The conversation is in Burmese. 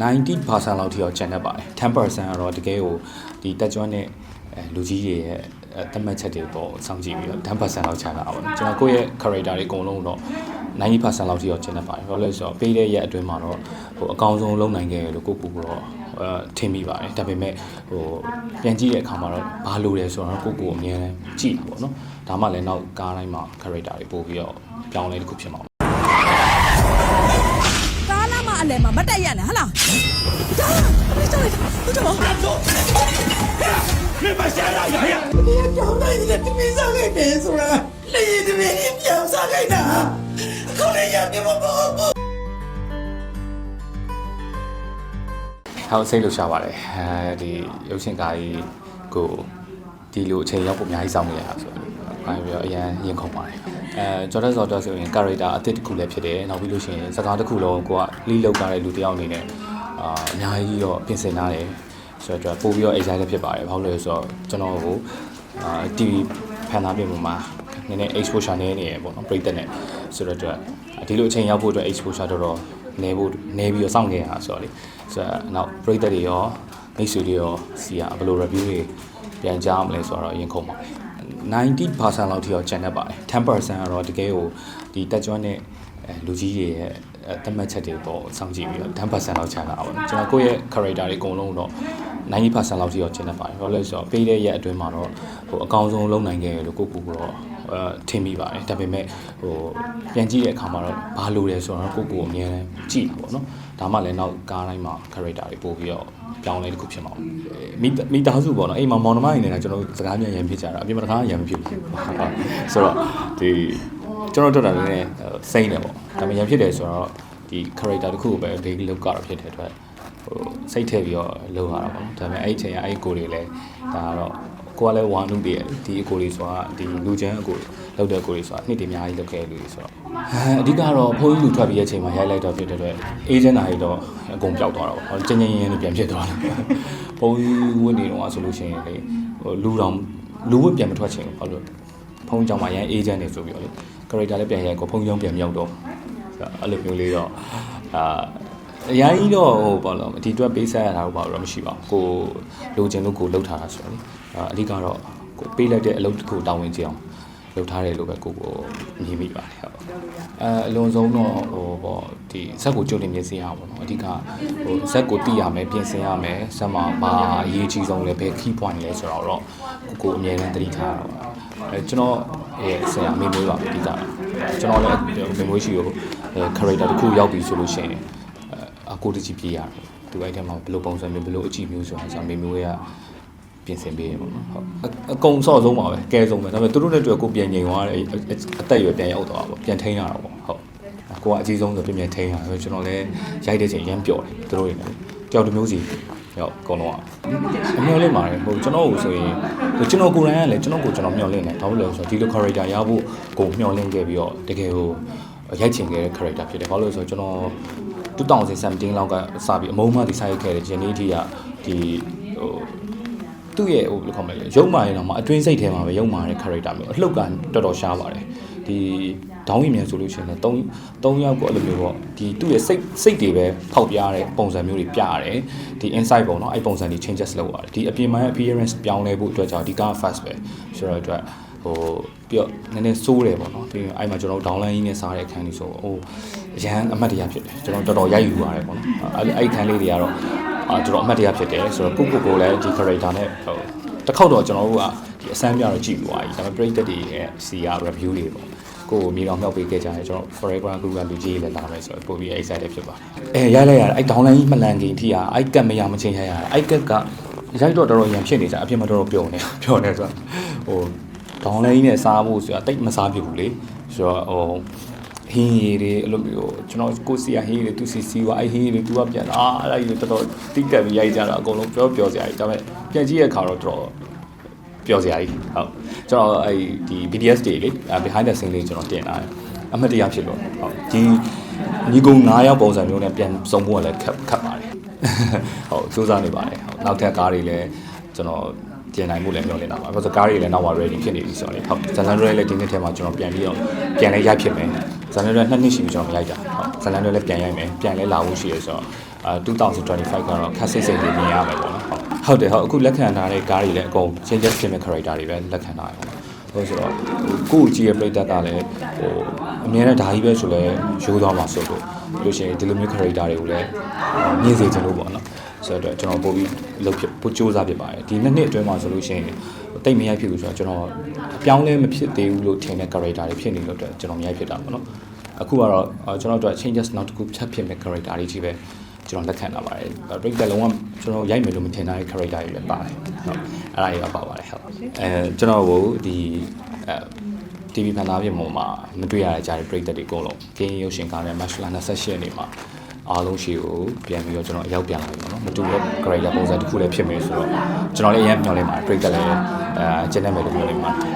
90%လောက်ထိတော့ကျန်တတ်ပါတယ်10%ကတော့တကယ်ကိုဒီတက်ကြွနဲ့အဲလူကြီးတွေရဲ့အဲသတ်မှတ်ချက်တွေပေါ့စောင့်ကြည့်ပြီးတော့10%လောက်ချန်တာပါဘောကျွန်တော်ကိုယ့်ရဲ့ character တွေအကုန်လုံးတော့90%လောက်ထိတော့ကျန်တတ်ပါတယ်ဘာလို့လဲဆိုတော့ပေးတဲ့ရက်အတွင်းမှာတော့ဟိုအကောင်ဆုံးလုံးနိုင်ခဲ့တယ်လို့ကိုယ့်ကိုယ်ကတော့အဲထင်မိပါတယ်ဒါပေမဲ့ဟိုပြန်ကြည့်တဲ့အခါမှာတော့ဘာလို့လဲဆိုတော့ကိုယ့်ကိုယ်အမြဲတမ်းကြည့်တာပေါ့နော်ဒါမှလည်းနောက်ကားတိုင်းမှာ character တွေပို့ပြီးတော့ပြောင်းလဲတစ်ခုဖြစ်မှာကားလာမ အလဲမှာမတက်ရနဲ့ဟလားဒါပြေးကြောက်လိုက်သူတို့ဘာလို့မင်းမရှာရရရဒီကြောင်နိုင်တဲ့တမင်းစားလိုက်တယ်ဆိုတာလေဒီမင်းပြောင်းစားလိုက်တာခေါင်းလေးရပြမပေါ်ဟောင်းစိတ်လှုပ်ရှားပါတယ်အဲဒီရုပ်ရှင်ကားကြီးကိုဒီလိုအချိန်ရောက်ဖို့အများကြီးစောင့်နေရတာဆိုတော့အဲပြီးတော့အရန်ရင်ခုန်ပါတယ် အဲကျော်တက်စော်တက်ဆိုရင် character အသစ်တစ်ခုလည်းဖြစ်တယ်နောက်ပြီးလို့ရှိရင်စကားတစ်ခုလုံးကိုကလီးလောက်ထားတဲ့လူတစ်ယောက်အနေနဲ့အာအများကြီးတော့ပြင်ဆင်ထားတယ်ဆိုတော့ပို့ပြီးတော့ excited ဖြစ်ပါတယ်ဘာလို့လဲဆိုတော့ကျွန်တော်ကိုအာ TV ဖန်သားပြင်ပေါ်မှာနည်းနည်း exposure နည်းနေရပေါ့နော်ပြည်သက်နဲ့ဆိုတော့အတွက်ဒီလိုအချိန်ရောက်ဖို့အတွက် exposure တော့တော့နေဖို့နေပြီးတော့စောင့်နေရတာဆိုတော့လေဆိုတော့နောက်ပြည်သက်တွေရောမိတ်ဆွေတွေရောစီကဘယ်လို review တွေပြန်ကြားအောင်မလဲဆိုတော့ရင်ခုန်ပါတယ် 90%လောက်ထိတော့ကျန်တတ်ပါတယ်10%ကတော့တကယ်ကိုဒီတက်ကြွနဲ့အဲလူကြီးတွေရဲ့အဲသတ်မှတ်ချက်တွေပေါ့စောင့်ကြည့်ပြီးတော့10%လောက်ချန်တာပါကျွန်တော်ကိုယ့်ရဲ့ character တွေအကုန်လုံးတော့90%လောက်ထိတော့ကျန်တတ်ပါတယ်ဘာလို့လဲဆိုတော့ပေးတဲ့ရက်အတွင်းမှာတော့ဟိုအကောင်ဆုံးလုံးနိုင်ခဲ့တယ်လို့ကိုယ့်ကိုယ်ကတော့အဲ ထင်မိပါတယ်ဒါပေမဲ့ဟိုပြန်ကြည့်တဲ့အခါမှာတော့ဘာလို့လဲဆိုတော့ကိုယ့်ကိုယ်အမြဲတမ်းကြည့်တာပေါ့နော်ဒါမှလည်းနောက်ကားတိုင်းမှာ character တွေပို့ပြီးတော့ပြောင်းလဲတစ်ခုဖြစ်မှာပေါ့မိမိသားစုပေါ့နော်အိမ်မှာမောင်နှမနေနေတာကျွန်တော်စကားပြန်ရန်ဖြစ်ကြတာအပြင်မှာတကားရန်မဖြစ်ဘူးဆိုတော့ဒီကျွန်တော်တို့တာလည်းစိမ့်တယ်ပေါ့ဒါပေမဲ့ရန်ဖြစ်တယ်ဆိုတော့ဒီ character တစ်ခုကိုပဲ daily လောက်ကတော့ဖြစ်တဲ့အတွက်ဟိုစိတ်ထည့်ပြီးတော့လုပ်ရတာပေါ့နော်ဒါပေမဲ့အဲ့ဒီအချိန်ကအဲ့ဒီကိုတွေလည်းဒါကတော့ ကိုကလည်းဝါနုတည်ရဒီအကိုတွေဆိုတာဒီလူချမ်းအကိုလောက်တဲ့အကိုတွေဆိုတာနှစ်တည်းအများကြီးလောက်ခဲ့လူတွေဆိုတော့အဲအဓိကတော့ဖုန်းကြီးလူထွက်ပြီးတဲ့အချိန်မှာရိုက်လိုက်တော့ဖြစ်တဲ့အတွက်အေဂျင့်နာကြီးတော့အကုန်ပျောက်သွားတာပေါ့ဟိုကျင်းကျင်းရင်းနဲ့ပြန်ဖြစ်သွားတယ်ဖုန်းကြီးဝတ်နေတော့ဆိုလို့ရှိရင်လေဟိုလူတော်လူဝတ်ပြန်မထွက်ချင်ဘူးဘာလို့ဖုန်းကြောင်မှာရန်အေဂျင့်နေဆိုပြီးတော့လေ character လည်းပြန်ရိုက်ကိုဖုန်းကြောင်ပြန်မြောက်တော့အဲ့လိုမျိုးလေးတော့အာအရင်ကြီးတော့ဟိုဘာလို့ဒီအတွက်ပေးဆက်ရတာတော့ဘာလို့မရှိပါဘူးကိုလိုချင်လို့ကိုလှုပ်ထားတာဆိုတော့လေ အဓိကတော့ကိုပေးလိုက်တဲ့အလုပ်တစ်ခုတောင်းဝင်ကြအောင်လုပ်ထားတယ်လို့ပဲကိုကိုမြင်မိပါတယ်ဟုတ်အဲအလွန်ဆုံးတော့ဟိုပေါ့ဒီဇက်ကိုကြိုတင်ပြင်ဆင်ရအောင်ပေါ့နော်အဓိကဟိုဇက်ကိုသိရမယ်ပြင်ဆင်ရမယ်ဇက်မှာဘာအရေးကြီးဆုံးလဲဘယ် key point လဲဆိုတော့တော့ကိုကိုအမြဲတမ်းသတိထားရတော့အဲကျွန်တော်ရဲ့ဆရာမေမိုးပါအဓိကကျွန်တော်လည်းမေမိုးရှိကို character တစ်ခုရောက်ပြီဆိုလို့ရှိရင်အကိုတကြီးပြေးရတယ်သူအဲ့ထဲမှာဘယ်လိုပုံစံမျိုးဘယ်လိုအကြည့်မျိုးဆိုတာဆရာမေမိုးရဲ့ ပြင်ဆင်ပေးရပါတော့ဟုတ်အကုံဆော့ဆုံးပါပဲကဲဆုံးပဲဒါပေမဲ့သူတို့နဲ့တွေ့ကိုပြန်ငြိမ်သွားတယ်အသက်အရွယ်ပြန်ရောက်သွားပါပြန်ထိန်းရတာပေါ့ဟုတ်ကိုကအကြီးဆုံးဆိုပြင်ပြန်ထိန်းရတယ်ကျွန်တော်လည်းရိုက်တဲ့ချိန်ရမ်းပျော့တယ်သူတို့တွေလည်းတယောက်တစ်မျိုးစီရောက်အကုန်လုံးအမျော်လင့်ပါတယ်ဟိုကျွန်တော်ကိုဆိုရင်ကျွန်တော်ကိုယ်တိုင်ကလည်းကျွန်တော်ကိုကျွန်တော်မျော်လင့်တယ်ဒါလို့လဲဆိုတော့ဒီလို character ရဖို့ကိုမျော်လင့်ခဲ့ပြီးတော့တကယ်ဟိုရိုက်ချင်ခဲ့တဲ့ character ဖြစ်တယ်ဘာလို့လဲဆိုတော့ကျွန်တော်2017လောက်ကစပြီးအမုန်းမဒီဆိုင်ခဲ့တဲ့ဂျန်နီတီကဒီဟို သူ့ရဲ့ဟိုဘယ်လိုခေါ်မလဲရုပ်မာရင်တော့မှအတွင်းစိတ်ထဲမှာပဲရုပ်မာတဲ့ character မျိုးအလှုပ်ကတော်တော်ရှားပါတယ်ဒီဒေါင်းရင်မြန်ဆိုလို့ရှိရင်လည်း3 3ယောက်ကိုအဲ့လိုမျိုးပေါ့ဒီသူ့ရဲ့စိတ်စိတ်တွေပဲဖောက်ပြရတဲ့ပုံစံမျိုးတွေပြရတယ်ဒီ insight ပုံเนาะအဲ့ပုံစံတွေ changes လုပ်ရတယ်ဒီအပြင်မှာ appearance ပြောင်းလဲဖို့အတွက်ကြောင့်ဒီက fast ပဲဆိုတော့အတွက်ဟိုပြီးတော့နည်းနည်းစိုးတယ်ပေါ့နော်ပြီးရင်အဲ့မှာကျွန်တော်ဒေါင်းလိုင်းကြီးနဲ့စားတဲ့အခန်းကြီးဆိုဟိုအရန်အမှတ်တရဖြစ်တယ်ကျွန်တော်တော်တော်ရိုက်ယူရတယ်ပေါ့နော်အဲ့အဲ့အခန်းလေးတွေကတော့ အာကျွန်တော်အမှတ်တရဖြစ်တယ်ဆိုတော့ကိုကိုကိုလည်းဒီ character နဲ့ဟိုတစ်ခေါက်တော့ကျွန်တော်တို့ကဒီအစမ်းပြတော့ကြည့်ပြီးသွားပြီဒါပေမဲ့ပရိသတ်တွေရဲ့ CR review တွေပေါ့ကိုမြေတော်မြောက်ပေးခဲ့ကြတယ်ကျွန်တော် forever group ကလူကြီးလည်းလာမယ်ဆိုတော့ပို့ပြီး excited ဖြစ်ပါတယ်အဲရိုက်လိုက်ရတာအဲ့ဒေါင်းလိုင်းကြီးမလန်ခင်ထိอ่ะအဲ့ကတ်မရမချင်းရိုက်ရတာအဲ့ကတ်ကရိုက်တော့တော်တော်ရံဖြစ်နေကြအပြင်မှာတော်တော်ပျော်နေပျော်နေဆိုတော့ဟိုဒေါင်းလိုင်းကြီးနဲ့စားဖို့ဆိုတာတိတ်မစားဖြစ်ဘူးလေဆိုတော့ဟို ဟင်းရည်တွေအဲ့လိုမျိုးကျွန်တော်ကိုစီရဟင်းရည်တွေသူစီစီဝါအဲ့ဟင်းရည်တွေသူကပြန်အာအဲ့ဒါကြီးတော်တော်တိတ်တက်ပြီးရိုက်ကြတာအကုန်လုံးပြောပြောစရာကြီးဒါပေမဲ့ပြန်ကြည့်ရတဲ့ခါတော့တော်တော်ပြောစရာကြီးဟုတ်ကျွန်တော်အဲ့ဒီ BDS တွေလေ behind the scene လေးကျွန်တော်တင်လာတယ်အမှတ်တရဖြစ်လို့ဟုတ်ဒီညီကုံ9ယောက်ပုံစံမျိုးနဲ့ပြန်စုံဖို့ကလည်းခက်ခက်ပါတယ်ဟုတ်စူးစမ်းနေပါတယ်ဟုတ်နောက်ထပ်ကားတွေလည်းကျွန်တော်ပြင်နိုင်မှုလည်းမျှော်လင့်တာပါဘာလို့ကားတွေလည်းနောက်မှ ready ဖြစ်နေပြီဆိုတော့လေဟုတ်ဇလန်ရဲလည်းဒီနှစ်ထဲမှာကျွန်တော်ပြန်ပြီးတော့ပြန်လဲရိုက်ဖြစ်မယ် ဇလန်ရဲနှစ်နှစ်ရှိပြီကျွန်တော်မရိုက်တာဟုတ်ဇလန်ရဲလည်းပြန်ရိုက်မယ်ပြန်လဲလာဖို့ရှိရဆိုတော့အာ2025ကတော့ခက်စိတ်စိတ်လေးမြင်ရမယ်ပေါ့နော်ဟုတ်တယ်ဟုတ်အခုလက်ခံထားတဲ့ကားတွေလည်းအကုန် changes ဖြစ်မဲ့ character တွေပဲလက်ခံထားရအော င်ဟုတ်ဆိုတော့ကိုယ့်ကိုကြည့်ရပြိတ္တကလည်းဟိုအများနဲ့ဒါကြီးပဲဆိုလဲရိုးသွားမှာဆိုလို့ပြီးလို့ရှိရင်ဒီလိုမျိုး character တွေကိုလည်းမြင်စေချင်လို့ပေါ့နော်ဆိုတော့ကျွန်တော်ပို့ပြီးလုပ်ဖြစ်ပို့စူးစမ်းဖြစ်ပါတယ်ဒီနှစ်နှစ်အတွင်းမှာဆိုလို့ရှိရင်တိတ်မရိုက်ဖြစ်ဘူးဆိုတော့ကျွန်တော်အပြောင်းလဲမဖြစ်သေးဘူးလို့ထင်တဲ့ character တွေဖြစ်နေလို့အတွက်ကျွန်တော်မရိုက်ဖြစ်တာပေါ့နော်အခုကတော့ကျွန်တော်တို့ changes နောက်တစ်ခုဖြတ်ဖြစ်မဲ့ character တွေကြီးပဲကျွန်တော်လက်ခံလာပါတယ်ပြိတ္တလုံးဝကျွန်တော်ရိုက်မယ်လို့မထင်တဲ့ character တွေလည်းပါတယ်ဟုတ်အဲ့ဒါတွေပါပါပါတယ်ဟုတ် အဲကျွန်တော်ကိုဒီအဲ TV ဖန်သားပြင်ပေါ်မှာမတွေ့ရတဲ့ကြားတဲ့ပြည်သက်တွေအကုန်လုံးကင်းရုပ်ရှင်ကားနဲ့ March 28ရက်နေ့မှာအားလုံးရှိကိုပြန်ပြီးတော့ကျွန်တော်အရောက်ပြန်လာပြီပေါ့နော်မတူတဲ့ grade ပုံစံတစ်ခုလည်းဖြစ်မယ်ဆိုတော့ကျွန်တော်လည်းအရင်မျှော်လင့်ပါတယ်ပြည်သက်လည်းအဲကျင်းနေမယ်လို့မျှော်လင့်ပါတယ်